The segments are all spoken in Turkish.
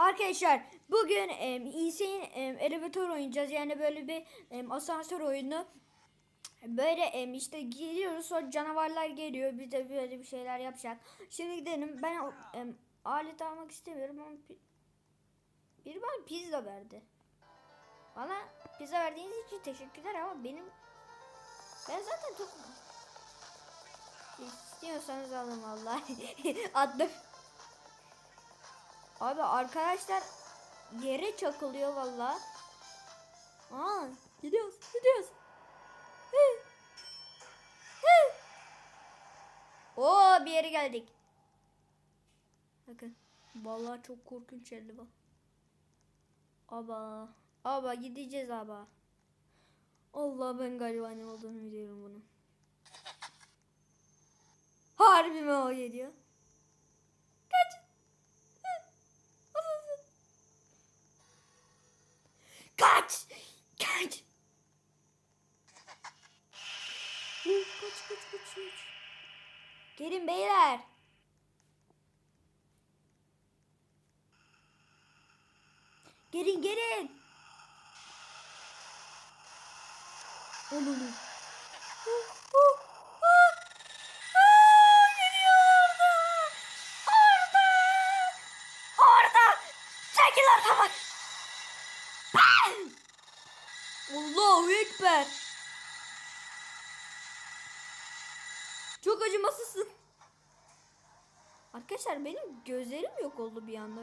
Arkadaşlar bugün e, İsa'nın e, elevatör oynayacağız. Yani böyle bir e, asansör oyunu. Böyle e, işte giriyoruz sonra canavarlar geliyor. Biz de böyle bir şeyler yapacağız. Şimdi gidelim. Ben e, alet almak istemiyorum ama biri bana pizza verdi. Bana pizza verdiğiniz için teşekkürler ama benim ben zaten çok istiyorsanız alın vallahi. Attım. Abi arkadaşlar yere çakılıyor valla. Aa gidiyoruz gidiyoruz. Hı. Hı. Oo bir yere geldik. Bakın. Vallahi çok korkunç geldi bu. Aba. Aba gideceğiz aba. Allah ben galiba ne olduğunu biliyorum bunun. Harbi mi o geliyor? Kaç. Kaç! Kaç! Kaç kaç kaç kaç. Gelin beyler. Gelin gelin. Onu Çok acımasızsın. Arkadaşlar benim gözlerim yok oldu bir anda.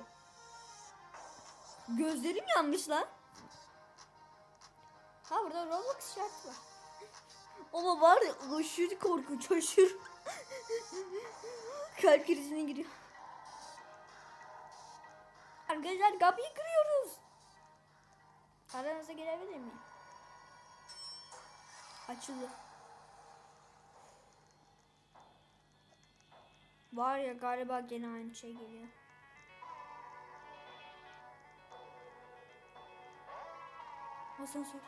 Gözlerim yanmış lan. Ha burada Roblox şartı var. Ama var ya aşırı korkunç aşırı. Kalp krizine giriyor. Arkadaşlar kapıyı kırıyoruz. Aranıza gelebilir miyim? Açıldı. Var ya galiba gene aynı şey geliyor. Asansör.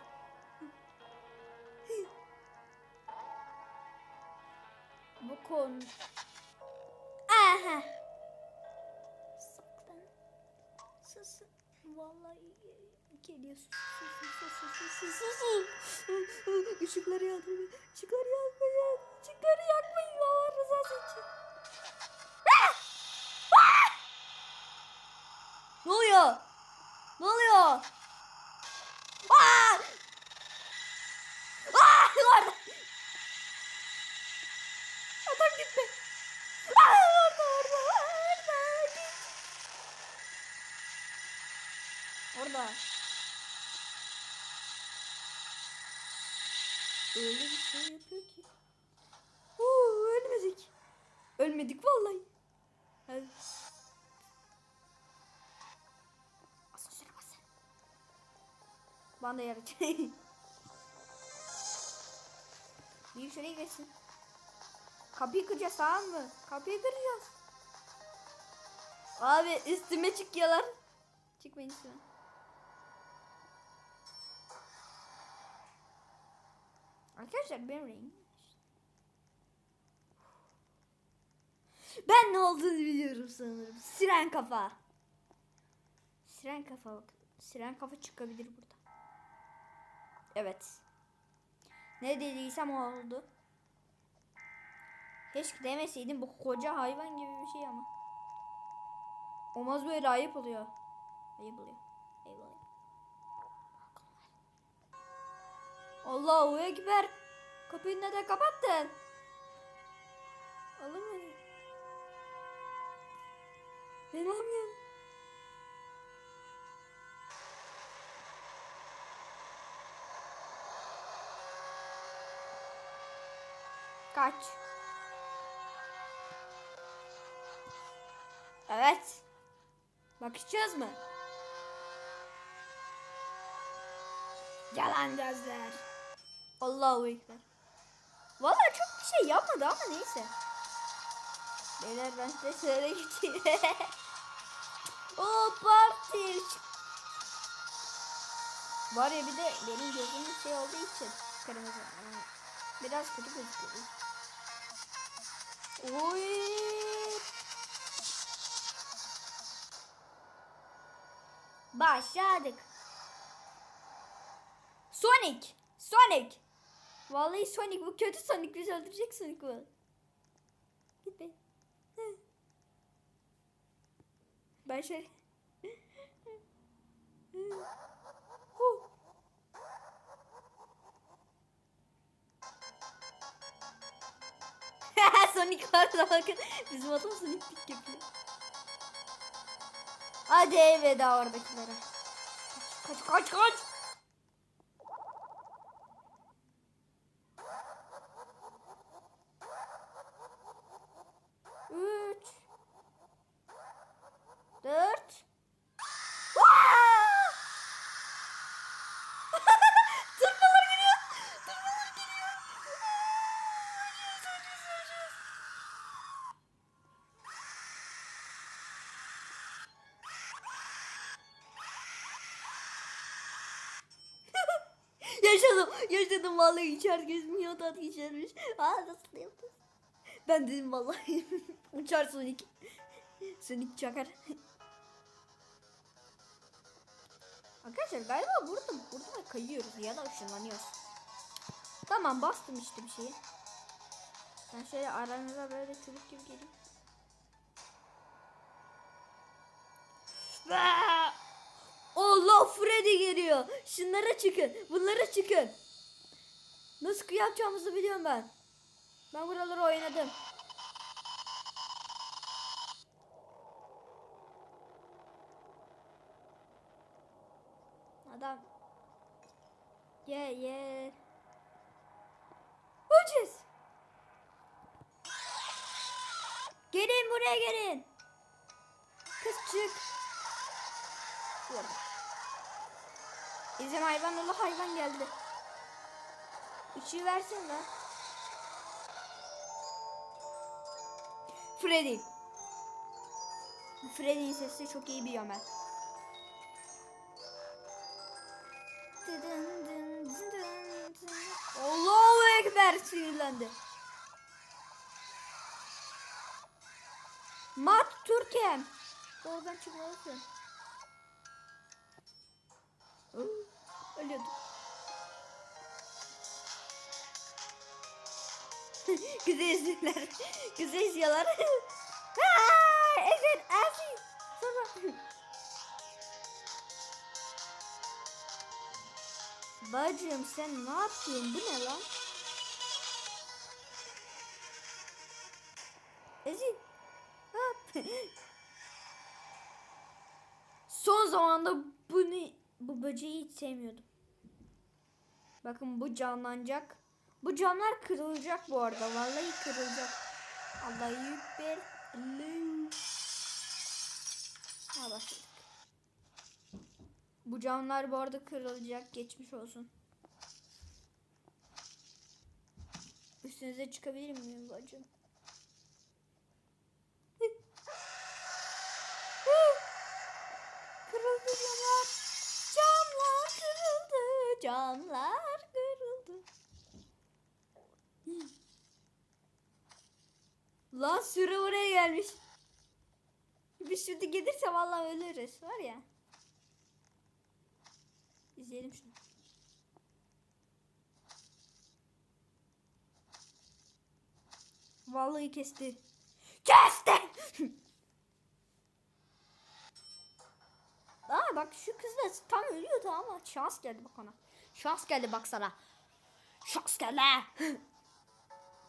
Bu konu. Aha. Saklan. Sus. Vallahi geliyor. Sus sus sus sus sus. Işıkları yakmayın. Işıkları yakmayın. Işıkları yakmayın. Orada. Öyle bir şey yapıyor ki. Oo, ölmedik. Ölmedik vallahi. Hadi. Asansöre bas. Bana da yarat. Bir şuraya geçsin. Kapıyı kıracağız tamam mı? Kapıyı kıracağız. Abi üstüme çıkıyorlar. Çıkmayın üstüme. Arkadaşlar benim rengim. Ben ne olduğunu biliyorum sanırım. Siren kafa. Siren kafa bak. Siren kafa çıkabilir burada. Evet. Ne dediysem oldu. Keşke demeseydim bu koca hayvan gibi bir şey ama. Olmaz böyle ayıp oluyor. Ayıp oluyor. Ayıp oluyor. Allahu Ekber. Kapıyı neden kapattın? Beni. Beni almayın. Kaç. Evet. Bakacağız mı? Yalan gözler. Allahu Ekber. Valla çok bir şey yapmadı ama neyse. Beyler ben size şöyle gideyim. o parti. Var ya bir de benim gözümün şey olduğu için kırmızı. Biraz kötü gözüküyor. Oy. Başladık. Sonic. Sonic. Vallahi Sonic bu kötü Sonic bizi öldürecek Sonic bu. Git be. Ben. Huh. Sonic orada bakın. Bizim adam Sonic pik yapıyor. Hadi elveda oradakilere. Kaç kaç kaç kaç. Yaşadım. Yaşadım vallahi içer gezmiyordan geçermiş. Aa nasıl yaptın? Ben dedim vallahi uçar Sonic. Sonic çakar. Arkadaşlar galiba burada burada kayıyoruz ya da ışınlanıyoruz. Tamam bastım işte bir şeyi. Ben şöyle aranıza böyle çubuk gibi geleyim. Allah Freddy geliyor. Şunlara çıkın. Bunlara çıkın. Nasıl yapacağımızı biliyorum ben. Ben buraları oynadım. Adam. Ye ye. Ucuz. Gelin buraya gelin. Kız çık. Burada. Bizim hayvan oğlu hayvan geldi. Üçü versene. Freddy. Freddy'nin sesi çok iyi biliyorum ben. Allahu Ekber sinirlendi. Mat Türkem. Oradan çıkmalısın. Iı, Ölüyordum. Güzel izliyorlar. Güzel izliyorlar. Evet, evet. Sonra. Bacım sen ne yapıyorsun? Bu ne lan? Hop. Son zamanda bunu böceği hiç sevmiyordum. Bakın bu canlanacak. Bu camlar kırılacak bu arada. Vallahi kırılacak. Allah. Ha başladık. Bu camlar bu arada kırılacak. Geçmiş olsun. Üstünüze çıkabilir miyim bacım? kırıldı camlar. Camlar kırıldı. Camlar kırıldı. Lan sürü oraya gelmiş. Biz şimdi gelirse vallahi ölürüz var ya. İzleyelim şunu. Vallahi kesti. Kesti! Aa bak şu kız da tam ölüyordu ama şans geldi bak ona. Şans geldi bak sana. Şans geldi.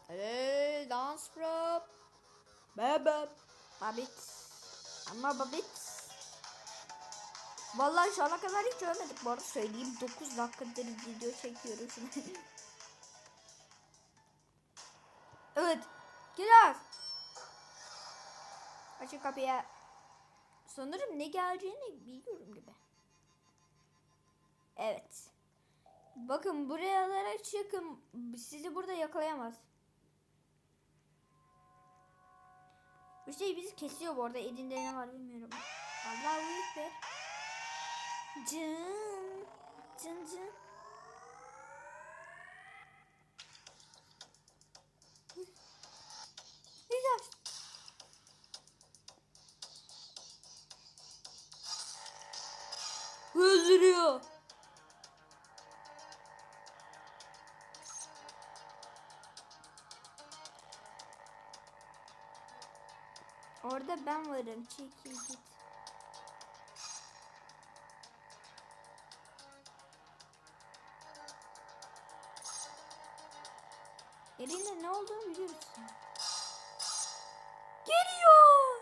Hey dans pro. Bebe. Babit. Ama babit. Vallahi şu ana kadar hiç ölmedik bu arada söyleyeyim. 9 dakikadır video çekiyorum şimdi. evet. Gel. Açın kapıyı. Sanırım ne geleceğini biliyorum gibi. Evet. Bakın buralara çıkın. Sizi burada yakalayamaz. Şey bizi kesiyor bu arada. Elinde ne var bilmiyorum. Allahu Ekber. Cın. Cın cın. Güzel. Öldürüyor. Orada ben varım. Çekil git. Elinde ne olduğunu biliyorsun. Geliyor.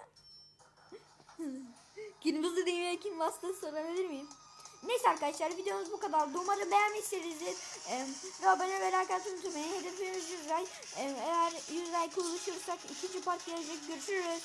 Kırmızı düğmeye kim bastı sorabilir miyim? Neyse arkadaşlar videomuz bu kadar. Umarım beğenmişsinizdir. Ee, ve abone ve like atmayı. Hedefimiz 100 like. Ee, eğer 100 like oluşursak ikinci part gelecek. Görüşürüz.